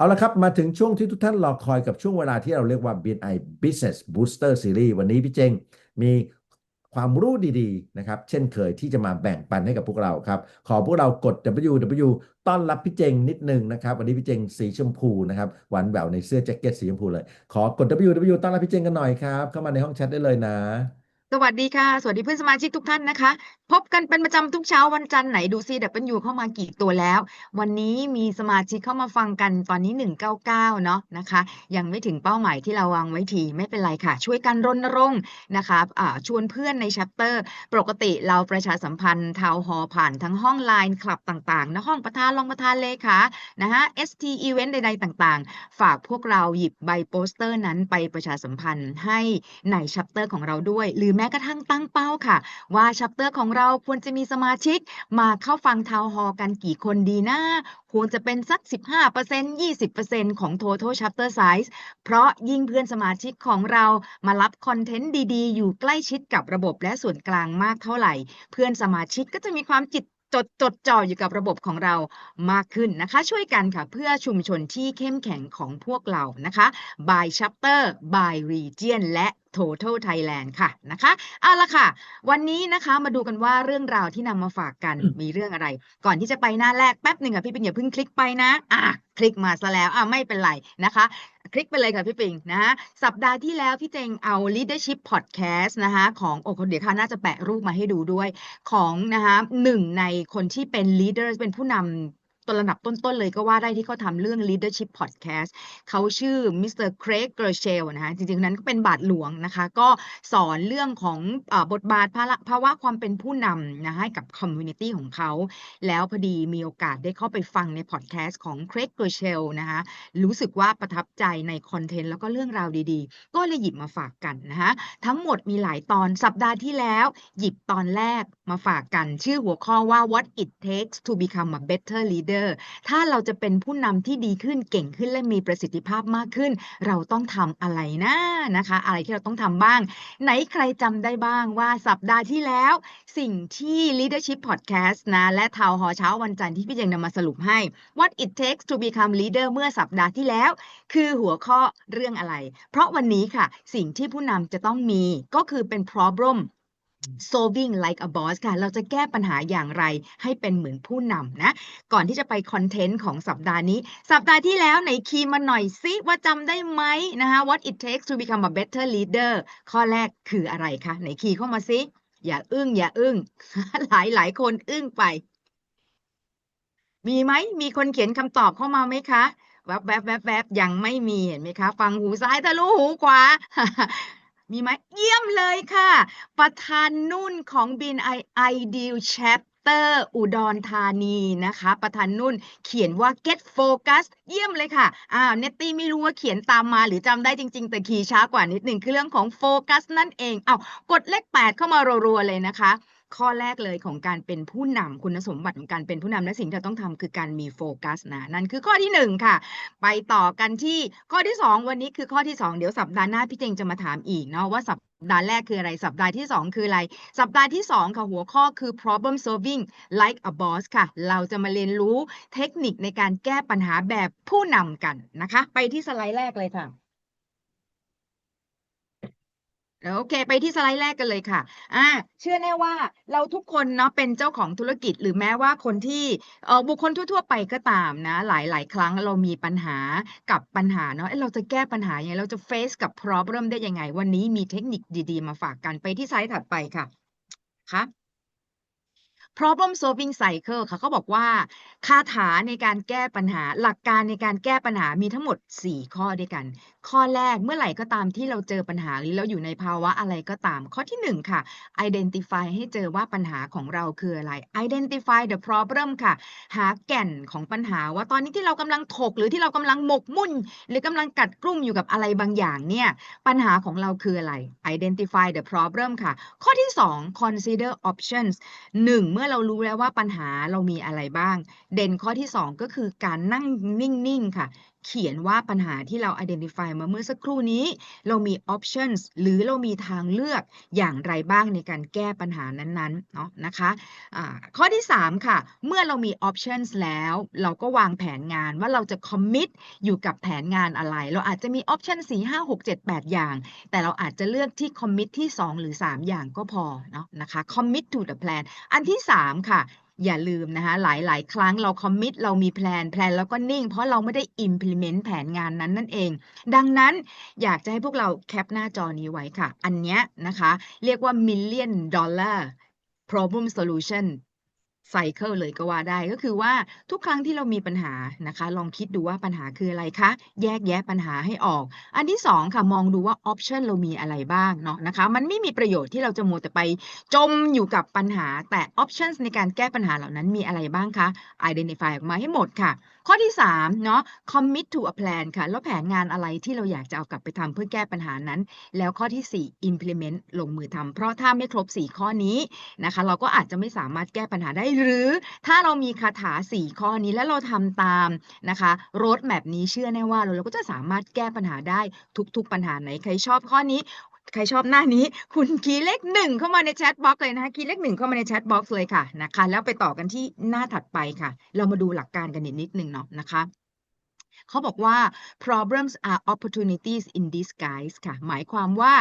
เอาละครับมาถึงช่วงที่ทุกท่านรอคอยกับช่วงเวลาที่เราเรียกว่า BNI Business Booster Series วันนี้พี่เจงมีความรู้ดีๆนะครับเช่นเคยที่จะมาแบ่งปันให้กับพวกเราครับขอพวกเรากด WW ต้อนรับพี่เจงนิดนึงนะครับวันนี้พี่เจงสีชมพูนะครับหวานแหววในเสื้อแจ็คเก็ตสีชมพูเลย ขอกด WW ต้อนรับพี่เจงกันหน่อยครับเข้ามาในห้องแชทได้เลยนะ สวัสดีค่ะ สวัสดีเพื่อนสมาชิกทุกท่านนะคะ พบกันเป็นประจำทุกเช้าวันจันทร์ไหนดูซิเดเป็นยูเข้ามากี่ตัวแล้ว วันนี้มีสมาชิกเข้ามาฟังกันตอนนี้ 199 เนาะนะคะ ยังไม่ถึงเป้าหมายที่เราวางไว้ทีไม่เป็นไรค่ะ ช่วยกันรณรงค์นะคะอ่าชวนเพื่อนในชัปเตอร์ ปกติเราประชาสัมพันธ์ทาวฮอผ่านทั้งห้องไลน์คลับต่างๆนะห้องประธานรองประธานเลขานะฮะ ST Event ใดๆต่างๆ ฝากพวกเราหยิบใบโปสเตอร์นั้นไปประชาสัมพันธ์ให้ในชัปเตอร์ของเราด้วยหรือแม้กระทั่งตั้งเป้าค่ะ ว่าชัปเตอร์ของเราควรจะมีสมาชิก มาเข้าฟังทาวฮอลกันกี่คนดีนะควรจะเป็นสัก 15% 20%ของ total chapter size เพราะยิ่งเพื่อนสมาชิกของเรามารับคอนเทนต์ดี ๆ อยู่ใกล้ชิดกับระบบและส่วนกลางมากเท่าไหร่ เพื่อนสมาชิกก็จะมีความจิต จดจดจ่ออยู่กับระบบของเรามากขึ้นนะคะ ช่วยกันค่ะ เพื่อชุมชนที่เข้มแข็งของพวกเรานะคะ by chapter by region และ total Thailand ค่ะนะคะเอาละค่ะ วันนี้นะคะมาดูกันว่าเรื่องราวที่นำมาฝากกันอืมมีเรื่องอะไร ก่อนที่จะไปหน้าแรกแป๊บหนึ่งอะพี่ปิงอย่าเพิ่งคลิกไปนะอะคลิกมาซะแล้วอะไม่เป็นไรนะคะ คลิกไปเลยค่ะพี่ปิงนะฮะสัปดาห์ที่แล้วพี่เจงเอา leadership podcast นะคะของโอ้เดี๋ยวค่ะน่าจะแปะรูปมาให้ดูด้วย ของนะคะหนึ่งในคนที่เป็น leader เป็นผู้นำ ตัวระดับต้น ๆ เลยก็ว่าได้ที่เขาทำเรื่อง leadership podcast เขาชื่อมิสเตอร์เครกเกอร์เชลนะคะจริง ๆ นั้นก็เป็นบาทหลวงนะคะ ก็สอนเรื่องของอบทบาทภาระภาวะความเป็นผู้นำนะให้กับคอมมูนิตี้ของเขา แล้วพอดีมีโอกาสได้เข้าไปฟังในพอดแคสต์ของเครกเกอร์เชลนะคะรู้สึกว่าประทับใจในคอนเทนต์แล้วก็เรื่องราวดีๆ ก็เลยหยิบมาฝากกันนะคะทั้งหมดมีหลายตอนสัปดาห์ที่แล้วหยิบตอนแรกมาฝากกัน ชื่อหัวข้อว่า what it takes to become a better leader ถ้าเราจะเป็นผู้นำที่ดีขึ้นเก่งขึ้นและมีประสิทธิภาพมากขึ้น เราต้องทำอะไรนะนะคะ อะไรที่เราต้องทำบ้าง ไหนใครจำได้บ้างว่าสัปดาห์ที่แล้ว สิ่งที่ leadership podcast นะ และทาวหอเช้าวันจันทร์ที่พี่เจงนำมาสรุปให้ what it takes to become leader เมื่อสัปดาห์ที่แล้ว คือหัวข้อเรื่องอะไร เพราะวันนี้ค่ะ สิ่งที่ผู้นำจะต้องมีก็คือเป็น problem solving like a boss ค่ะ เราจะแก้ปัญหาอย่างไรให้เป็นเหมือนผู้นำนะ ก่อนที่จะไปคอนเทนต์ของสัปดาห์นี้ สัปดาห์ที่แล้วไหนคีย์มาหน่อยซิว่าจำได้ไหมนะคะ what it takes to become a better leader ข้อแรกคืออะไรคะไหนคีย์เข้ามาซิ อย่าอึ้ง อย่าอึ้ง หลายหลายคนอึ้งไป มีไหม มีคนเขียนคำตอบเข้ามาไหมคะ แวบแวบแวบแวบยังไม่มีเห็นไหมคะ ฟังหูซ้ายทะลุหูขวา มีไหมเยี่ยมเลยค่ะ ประธานนุ่นของบินไอไอดีลแชปเตอร์อุดรธานีนะคะ ประธานนุ่นเขียนว่า get focus เยี่ยมเลยค่ะอ้าวเนตตี้ไม่รู้ว่าเขียนตามมาหรือจำได้จริง ๆ แต่ขี่ช้ากว่านิดหนึ่งคือเรื่องของโฟกัสนั่นเองเอากดเลข 8 เข้ามารัวๆเลยนะคะ ข้อแรกเลยของการเป็นผู้นำคุณสมบัติของการเป็นผู้นำและสิ่งที่เราต้องทำคือการมีโฟกัสนะนั่นคือข้อที่หนึ่งค่ะ ไปต่อกันที่ข้อที่สองวันนี้คือข้อที่สองเดี๋ยวสัปดาห์หน้าพี่เจงจะมาถามอีกเนาะว่าสัปดาห์แรกคืออะไร สัปดาห์ที่สองคืออะไร สัปดาห์ที่สองค่ะ หัวข้อคือ problem solving like a boss ค่ะ เราจะมาเรียนรู้เทคนิคในการแก้ปัญหาแบบผู้นำกันนะคะ ไปที่สไลด์แรกเลยค่ะ โอเค ไปที่สไลด์แรกกันเลยค่ะอ่าเชื่อแน่ว่าเราทุกคนเนาะเป็นเจ้าของธุรกิจ หรือแม้ว่าคนที่เอ่อบุคคลทั่ว ๆ ไปก็ตามนะ หลายๆครั้งเรามีปัญหากับปัญหาเนาะเเราจะแก้ปัญหายังไงเราจะเฟซกับ problem ได้ยังไง วันนี้มีเทคนิคดี ๆ มาฝากกันไปที่สไลด์ถัดไปค่ะค่ะ problem solving cycle ค่ะเขาบอกว่าคาถาในการแก้ปัญหา หลักการในการแก้ปัญหามีทั้งหมด 4 ข้อด้วยกัน ข้อแรกเมื่อไหร่ก็ตามที่เราเจอปัญหาหรือเราอยู่ในภาวะอะไรก็ตาม ข้อที่ 1 ค่ะ identify ให้เจอว่าปัญหาของเราคืออะไร identify the problem ค่ะ หาแก่นของปัญหาว่าตอนนี้ที่เรากำลังถก หรือที่เรากำลังหมกมุ่น หรือกำลังกัดกรุ่มอยู่กับอะไรบางอย่างเนี่ยปัญหาของเราคืออะไร identify the problem ค่ะ ข้อที่ 2 consider options 1เมื่อมื่อเรารู้แล้วว่าปัญหาเรามีอะไรบ้าง เด่นข้อที่ 2 ก็คือการนั่งนิ่ง ๆ ค่ะ เขียนว่าปัญหาที่เรา identify มาเมื่อสักครู่นี้ เรามี options หรือเรามีทางเลือกอย่างไรบ้างในการแก้ปัญหานั้นๆเนาะนะคะอ่าข้อที่ 3 ค่ะ เมื่อเรามี options แล้ว เราก็วางแผนงานว่าเราจะ commit อยู่กับแผนงานอะไร เราอาจจะมี option 4 5 6 7 8 อย่าง แต่เราอาจจะเลือกที่ commit ที่ 2 หรือ 3 อย่างก็พอเนาะนะคะ commit to the plan อันที่ 3 ค่ะ อย่าลืมนะคะหลาย ๆ ครั้งเราคอมมิตเรามีแพลนแพลนแล้วก็นิ่ง เพราะเราไม่ได้ implement แผนงานนั้นนั่นเอง ดังนั้นอยากจะให้พวกเราแคปหน้าจอนี้ไว้ค่ะ อันเนี้ยนะคะ เรียกว่า million dollar problem solution ไซเคิลเลยก็ว่าได้ก็คือว่าทุกครั้งที่เรามีปัญหานะคะ ลองคิดดูว่าปัญหาคืออะไรคะ แยกแยะปัญหาให้ออก อันที่2ค่ะมองดูว่าออปชันเรามีอะไรบ้างเนาะนะคะ มันไม่มีประโยชน์ที่เราจะมัวแต่ไป จมอยู่กับปัญหาแต่ออปชันในการแก้ปัญหาเหล่านั้นมีอะไรบ้างคะ identify ออกมาให้หมดค่ะข้อที่3เนาะ commit to a plan ค่ะ แล้วแผนงานอะไรที่เราอยากจะเอากลับไปทำเพื่อแก้ปัญหานั้น แล้วข้อที่ 4 implement ลงมือทำเพราะถ้าไม่ครบ 4 ข้อนี้นะคะ เราก็อาจจะไม่สามารถแก้ปัญหาได้หรือ ถ้าเรามีคาถา 4 ข้อนี้แล้วเราทำตามนะคะ road map นี้เชื่อแน่ว่าเราเราก็จะสามารถแก้ปัญหาได้ทุก ๆ ปัญหาไหนใครชอบข้อนี้ ใครชอบหน้านี้ คุณคีย์เลข1เข้ามาในแชทบ็อกเลยนะคะคีย์เลข1เข้ามาในแชทบ็อกเลยค่ะนะคะ แล้วไปต่อกันที่หน้าถัดไปค่ะ เรามาดูหลักการกันอีกนิดนึงเนาะนะคะเขาบอกว่า problems are opportunities in disguise ค่ะ หมายความว่า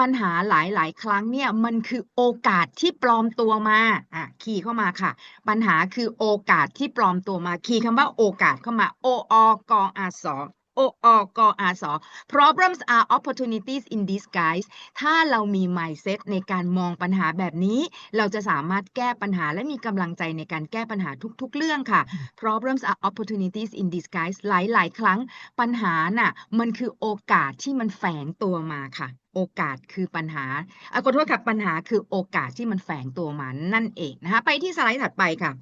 ปัญหาหลาย ๆ ครั้งเนี่ยมันคือโอกาสที่ปลอมตัวมาอะคีย์เข้ามาค่ะ ปัญหาคือโอกาสที่ปลอมตัวมา คีย์คำว่าโอกาสเข้ามา o o กอาสอ o o กอาสอ problems are opportunities in disguise ถ้าเรามี mindset ในการมองปัญหาแบบนี้ เราจะสามารถแก้ปัญหาและมีกำลังใจในการแก้ปัญหาทุกๆ เรื่องค่ะ problems are opportunities in disguise หลายๆ ครั้งปัญหาน่ะมันคือโอกาสที่มันแฝงตัวมาค่ะ โอกาสคือปัญหาอะขอโทษค่ะปัญหาคือโอกาสที่มันแฝงตัวมานั่นเองนะคะไปที่สไลด์ถัดไปค่ะ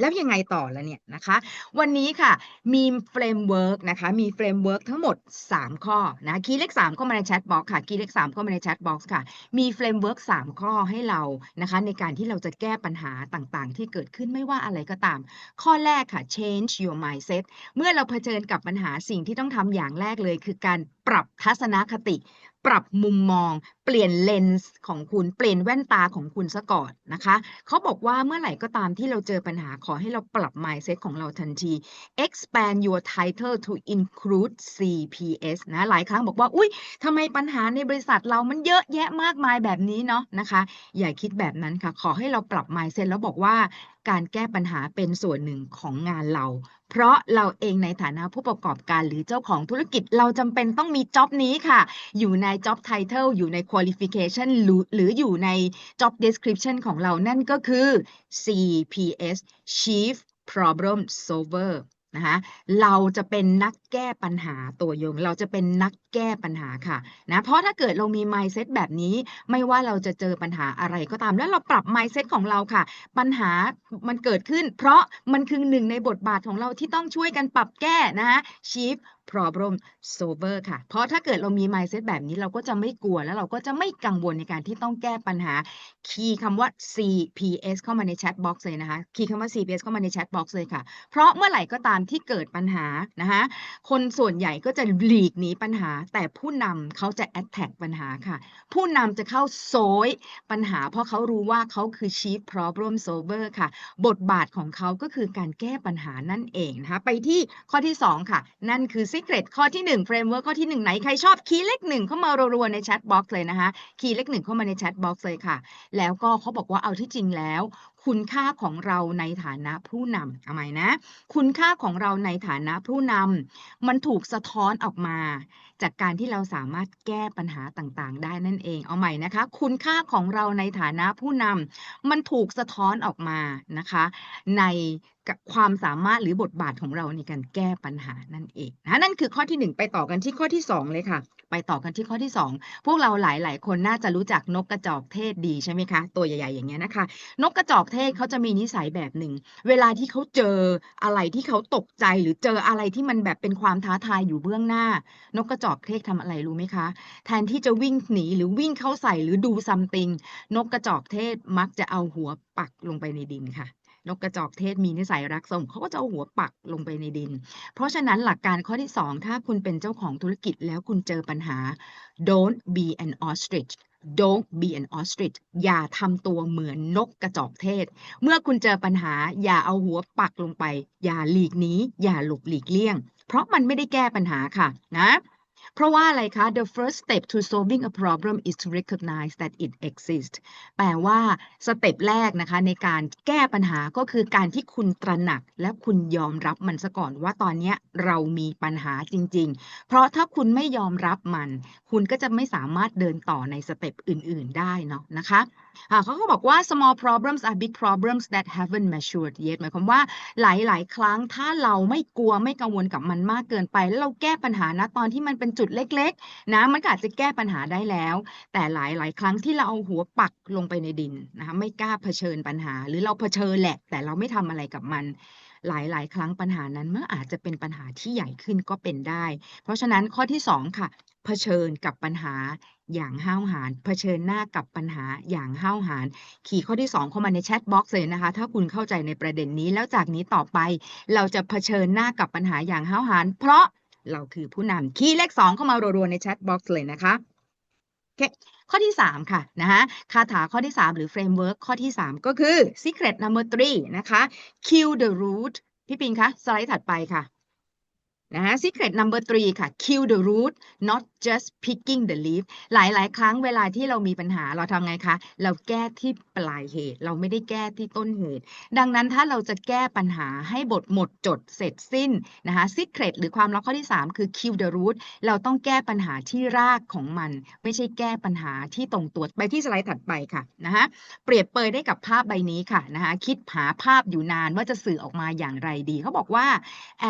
แล้วยังไงต่อละเนี่ยนะคะ วันนี้ค่ะมีเฟรมเวิร์กนะคะ มีเฟรมเวิร์กทั้งหมด 3 ข้อนะคีย์เลข3เข้ามาในแชทบ็อกซ์ค่ะคีย์เลข3เข้ามาในแชทบ็อกซ์ค่ะ มีเฟรมเวิร์ก3ข้อให้เรานะคะ ในการที่เราจะแก้ปัญหาต่างๆ ที่เกิดขึ้นไม่ว่าอะไรก็ตาม ข้อแรกค่ะ change your mindset เมื่อเราเผชิญกับปัญหาสิ่งที่ต้องทำอย่างแรกเลย คือการปรับทัศนคติ ปรับมุมมอง เปลี่ยนเลนส์ของคุณเปลี่ยนแว่นตาของคุณซะก่อนนะคะ เขาบอกว่าเมื่อไหร่ก็ตามที่เราเจอปัญหาขอให้เราปรับ mindset ของเราทันที expand your title to include CPS นะหลายครั้งบอกว่า อุ๊ยทำไมปัญหาในบริษัทเรามันเยอะแยะมากมายแบบนี้เนาะนะคะ อย่าคิดแบบนั้นค่ะ ขอให้เราปรับ mindset แล้วบอกว่าการแก้ปัญหาเป็นส่วนหนึ่งของงานเรา เพราะเราเองในฐานะผู้ประกอบการหรือเจ้าของธุรกิจเราจำเป็นต้องมีจ็อบนี้ค่ะ อยู่ใน job title อยู่ใน qualification หรือหรืออยู่ใน job description ของเรานั่นก็คือ CPS Chief Problem Solver นะคะเราจะเป็นนักแก้ปัญหาตัวยง เราจะเป็นนักแก้ปัญหาค่ะนะเพราะถ้าเกิดเรามี mindset แบบนี้ ไม่ว่าเราจะเจอปัญหาอะไรก็ตาม แล้วเราปรับ mindset ของเราค่ะ ปัญหามันเกิดขึ้น เพราะมันคือหนึ่งในบทบาทของเราที่ต้องช่วยกันปรับแก้นะคะ shift problem solver ค่ะ เพราะถ้าเกิดเรามี mindset แบบนี้เราก็จะไม่กลัวแล้วเราก็จะไม่กังวลในการที่ต้องแก้ปัญหา คีย์คำว่า CPS เข้ามาในแชทบ็อกซ์เลยนะคะ คีย์คำว่า CPS เข้ามาในแชทบ็อกซ์เลยค่ะ เพราะเมื่อไหร่ก็ตามที่เกิดปัญหานะคะคนส่วนใหญ่ก็จะหลีกหนีปัญหา แต่ผู้นำเขาจะ attack ปัญหาค่ะ ผู้นำจะเข้าโซยปัญหา เพราะเขารู้ว่าเขาคือ chief problem solver ค่ะ บทบาทของเขาก็คือการแก้ปัญหานั่นเองนะคะไปที่ข้อที่ 2 ค่ะ นั่นคือ secret ข้อที่ 1 framework ข้อที่ 1 ไหน ใครชอบคีย์เลขหนึ่งเข้ามารัวๆในแชทบ็อกซ์เลยนะคะคีย์เลขหนึ่งเข้ามาในแชทบ็อกซ์เลยค่ะ แล้วก็เขาบอกว่าเอาที่จริงแล้ว คุณค่าของเราในฐานะผู้นำเอาไหมนะ คุณค่าของเราในฐานะผู้นำมันถูกสะท้อนออกมา จากการที่เราสามารถแก้ปัญหาต่างๆ ได้นั่นเอง เอาใหม่นะคะ คุณค่าของเราในฐานะผู้นำมันถูกสะท้อนออกมานะคะ ในความสามารถหรือบทบาทของเราในการแก้ปัญหานั่นเองนะนั่นคือข้อที่หนึ่งไปต่อกันที่ข้อที่สองเลยค่ะ ไปต่อกันที่ข้อที่สองพวกเราหลาย ๆ คนน่าจะรู้จักนกกระจอกเทศดีใช่ไหมคะ ตัวใหญ่ ๆ อย่างเงี้ยนะคะ นกกระจอกเทศเขาจะมีนิสัยแบบหนึ่ง เวลาที่เขาเจออะไรที่เขาตกใจหรือเจออะไรที่มันแบบเป็นความท้าทายอยู่เบื้องหน้า นกกระจอกเทศทำอะไรรู้ไหมคะ แทนที่จะวิ่งหนีหรือวิ่งเข้าใส่หรือดูซัมติงนกกระจอกเทศมักจะเอาหัวปักลงไปในดินค่ะ นกกระจอกเทศมีนิสัยรักสมเขาก็จะเอาหัวปักลงไปในดิน เพราะฉะนั้นหลักการข้อที่สองถ้าคุณเป็นเจ้าของธุรกิจแล้วคุณเจอปัญหา don't be an ostrich don't be an ostrich อย่าทำตัวเหมือนนกกระจอกเทศ เมื่อคุณเจอปัญหา อย่าเอาหัวปักลงไป อย่าหลีกหนีอย่าหลบหลีกเลี่ยง เพราะมันไม่ได้แก้ปัญหาค่ะนะ เพราะว่าอะไรคะ the first step to solving a problem is to recognize that it exists แปลว่าสเต็ปแรกนะคะในการแก้ปัญหาก็คือการที่คุณตระหนัก และคุณยอมรับมันซะก่อนว่าตอนนี้เรามีปัญหาจริง ๆ เพราะถ้าคุณไม่ยอมรับมัน คุณก็จะไม่สามารถเดินต่อในสเต็ปอื่น ๆ ได้เนาะนะคะเขาก็บอกว่า small problems are big problems that haven't matured yet หมายความว่าหลาย ๆ ครั้งถ้าเราไม่กลัวไม่กังวลกับมันมากเกินไป แล้วเราแก้ปัญหานะตอนที่มันเป็นจุดเล็กๆนะมันก็อาจจะแก้ปัญหาได้แล้ว แต่หลายๆ ครั้งที่เราเอาหัวปักลงไปในดินนะคะไม่กล้าเผชิญปัญหา หรือเราเผชิญแหละ แต่เราไม่ทำอะไรกับมัน หลายๆ ครั้งปัญหานั้นมันอาจจะเป็นปัญหาที่ใหญ่ขึ้นก็เป็นได้ เพราะฉะนั้นข้อที่สองค่ะเผชิญกับปัญหาอย่างห้าวหาญเผชิญหน้ากับปัญหาอย่างห้าวหาญขี่ข้อที่สองเข้ามาในแชทบ็อกซ์เลยนะคะ ถ้าคุณเข้าใจในประเด็นนี้แล้วจากนี้ต่อไป เราจะเผชิญหน้ากับปัญหาอย่างห้าวหาญเพราะ เราคือผู้นำคีย์เลขสองเข้ามารัวๆในแชทบ็อกซ์เลยนะคะโอเคข้อที่ 3 ค่ะนะคะคาถาข้อที่ 3 หรือเฟรมเวิร์กข้อที่ 3 ก็คือ secret number 3นะคะ kill the root พี่ปิงคะสไลด์ถัดไปค่ะ นะฮะ secret number three ค่ะ kill the root not just picking the leaf หลาย ๆ ครั้งเวลาที่เรามีปัญหาเราทำไงคะ เราแก้ที่ปลายเหตุ เราไม่ได้แก้ที่ต้นเหตุ ดังนั้นถ้าเราจะแก้ปัญหาให้บทหมดจดเสร็จสิ้นนะคะ secret หรือความลับข้อที่ 3 คือ kill the root เราต้องแก้ปัญหาที่รากของมัน ไม่ใช่แก้ปัญหาที่ตรงตัว ไปที่สไลด์ถัดไปค่ะนะคะเปรียบเปยได้กับภาพใบนี้ค่ะนะคะคิดหาภาพอยู่นานว่าจะสื่อออกมาอย่างไรดีเขาบอกว่า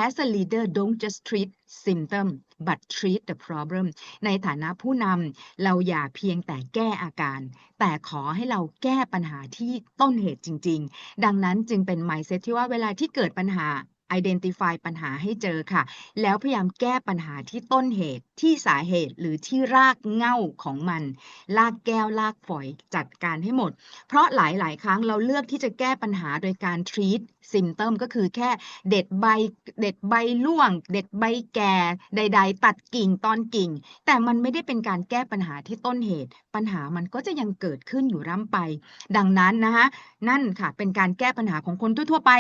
as a leader don't just treat symptom but treat the problem ในฐานะผู้นำเราอย่าเพียงแต่แก้อาการ แต่ขอให้เราแก้ปัญหาที่ต้นเหตุจริง ๆ ดังนั้นจึงเป็น mindset ที่ว่าเวลาที่เกิดปัญหา identify ปัญหาให้เจอค่ะ แล้วพยายามแก้ปัญหาที่ต้นเหตุที่สาเหตุหรือที่รากเหง้าของมันลากแก้วลากฝอยจัดการให้หมด เพราะหลาย ๆ ครั้งเราเลือกที่จะแก้ปัญหาโดยการ treat symptom ก็คือแค่เด็ดใบเด็ดใบร่วง เด็ดใบแก่ใด ๆ ตัดกิ่งตอนกิ่ง แต่มันไม่ได้เป็นการแก้ปัญหาที่ต้นเหตุ ปัญหามันก็จะยังเกิดขึ้นอยู่ร่ำไป ดังนั้นนะคะนั่นค่ะเป็นการแก้ปัญหาของคนทั่วๆไป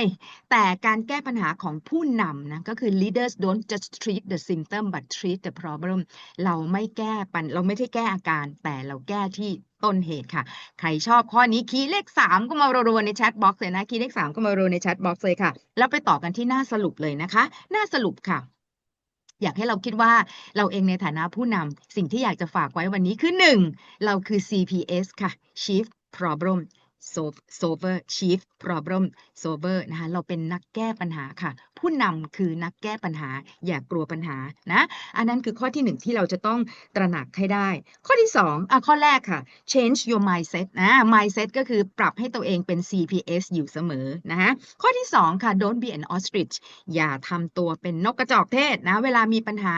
แต่การแก้ปัญหาของผู้นำนะก็คือ leaders don't just treat the symptom but treat the problem เราไม่แก้ปัญเราไม่ใช่แก้อาการ แต่เราแก้ที่ต้นเหตุค่ะ ใครชอบข้อนี้คีย์เลข 3 ก็มารวในแชทบ็อกซ์เลยนะ คีย์เลข 3 ก็มารัวในแชทบ็อกซ์เลยค่ะ แล้วไปต่อกันที่หน้าสรุปเลยนะคะ หน้าสรุปค่ะอยากให้เราคิดว่าเราเองในฐานะผู้นำสิ่งที่อยากจะฝากไว้วันนี้คือ 1. เราคือ CPS ค่ะ Chief Problem Solver Chief Problem Solver นะคะเราเป็นนักแก้ปัญหาค่ะ ผู้นำคือนักแก้ปัญหา อย่ากลัวปัญหานะอันนั้นคือข้อที่หนึ่งที่เราจะต้องตระหนักให้ได้ ข้อที่สองอะข้อแรกค่ะ change your mindset นะ mindset ก็คือปรับให้ตัวเองเป็น CPS อยู่เสมอนะคะข้อที่สองค่ะ don't be an ostrich อย่าทำตัวเป็นนกกระจอกเทศนะ เวลามีปัญหา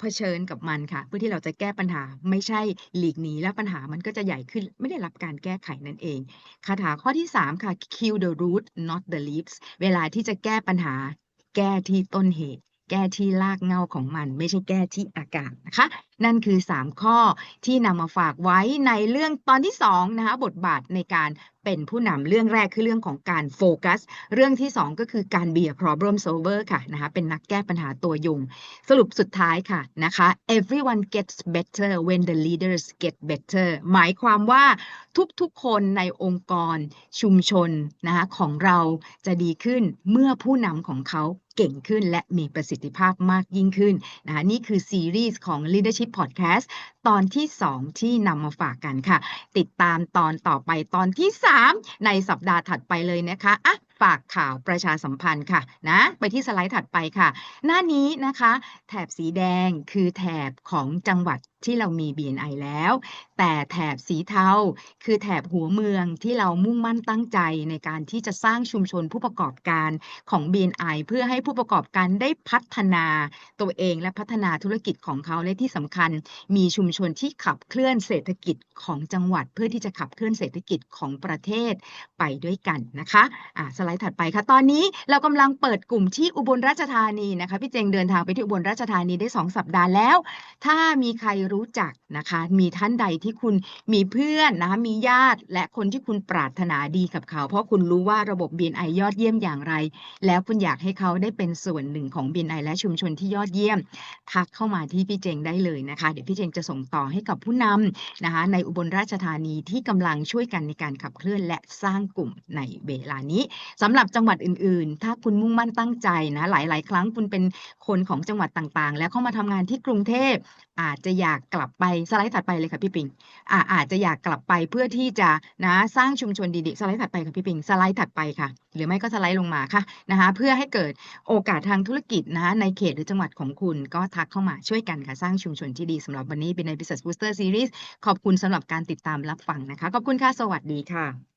เผชิญกับมันค่ะ เพื่อที่เราจะแก้ปัญหาไม่ใช่หลีกหนีและปัญหามันก็จะใหญ่ขึ้นไม่ได้รับการแก้ไขนั่นเองคาถาข้อที่ 3 ค่ะ kill the root not the leaves เวลาที่จะแก้ปัญหา แก้ที่ต้นเหตุ แก้ที่รากเหง้าของมัน ไม่ใช่แก้ที่อากาศนะคะ นั่นคือ 3 ข้อที่นำมาฝากไว้ในเรื่องตอนที่2นะคะบทบาทในการเป็นผู้นำเรื่องแรกคือเรื่องของการโฟกัส เรื่องที่ 2 ก็คือการ be a problem solver ค่ะนะคะเป็นนักแก้ปัญหาตัวยง สรุปสุดท้ายค่ะนะคะ everyone gets better when the leaders get better หมายความว่าทุกๆคนในองค์กรชุมชนนะคะของเราจะดีขึ้นเมื่อผู้นำของเขาเก่งขึ้นและมีประสิทธิภาพมากยิ่งขึ้นนะคะนี่คือซีรีส์ของ Leadership Podcast ตอนที่ 2 ที่นำมาฝากกันค่ะ ติดตามตอนต่อไปตอนที่ 3 ในสัปดาห์ถัดไปเลยนะคะอะ ฝากข่าวประชาสัมพันธ์ค่ะนะไปที่สไลด์ถัดไปค่ะ หน้านี้นะคะ แถบสีแดงคือแถบของจังหวัดที่เรามี BNI แล้ว แต่แถบสีเทาคือแถบหัวเมืองที่เรามุ่งมั่นตั้งใจในการที่จะสร้างชุมชนผู้ประกอบการของ BNI เพื่อให้ผู้ประกอบการได้พัฒนาตัวเองและพัฒนาธุรกิจของเขาและที่สำคัญ มีชุมชนที่ขับเคลื่อนเศรษฐกิจของจังหวัด เพื่อที่จะขับเคลื่อนเศรษฐกิจของประเทศไปด้วยกันนะคะอ่าสไลด์ถัดไปค่ะ ตอนนี้เรากำลังเปิดกลุ่มที่อุบลราชธานีนะคะ พี่เจงเดินทางไปที่อุบลราชธานีได้ 2 สัปดาห์แล้ว ถ้ามีใครรู้จักนะคะ มีท่านใดที่คุณมีเพื่อนนะคะมีญาติ และคนที่คุณปรารถนาดีกับเขา เพราะคุณรู้ว่าระบบ BNI ยอดเยี่ยมอย่างไร แล้วคุณอยากให้เขาได้เป็นส่วนหนึ่งของ BNI และชุมชนที่ยอดเยี่ยม ทักเข้ามาที่พี่เจงได้เลยนะคะ เดี๋ยวพี่เจงจะส่งต่อให้กับผู้นำนะคะ ในอุบลราชธานีที่กำลังช่วยกันในการขับเคลื่อนและสร้างกลุ่มในเวลานี้สำหรับจังหวัดอื่นๆ ถ้าคุณมุ่งมั่นตั้งใจนะหลาย ๆ ครั้งคุณเป็นคนของจังหวัดต่างๆ แล้วเข้ามาทำงานที่กรุงเทพอาจจะอยากกลับไปสไลด์ถัดไปเลยค่ะพี่ปิงอาอาจจะอยากกลับไปเพื่อที่จะนะสร้างชุมชนดีๆสไลด์ถัดไปค่ะพี่ปิงสไลด์ถัดไปค่ะ หรือไม่ก็สไลด์ลงมาค่ะนะคะเพื่อให้เกิดโอกาสทางธุรกิจนะในเขตหรือจังหวัดของคุณก็ทักเข้ามาช่วยกันค่ะสร้างชุมชนที่ดีสำหรับวันนี้เป็นใน Business Booster Series ขอบคุณสำหรับการติดตามรับฟังนะคะ ขอบคุณค่ะ สวัสดีค่ะ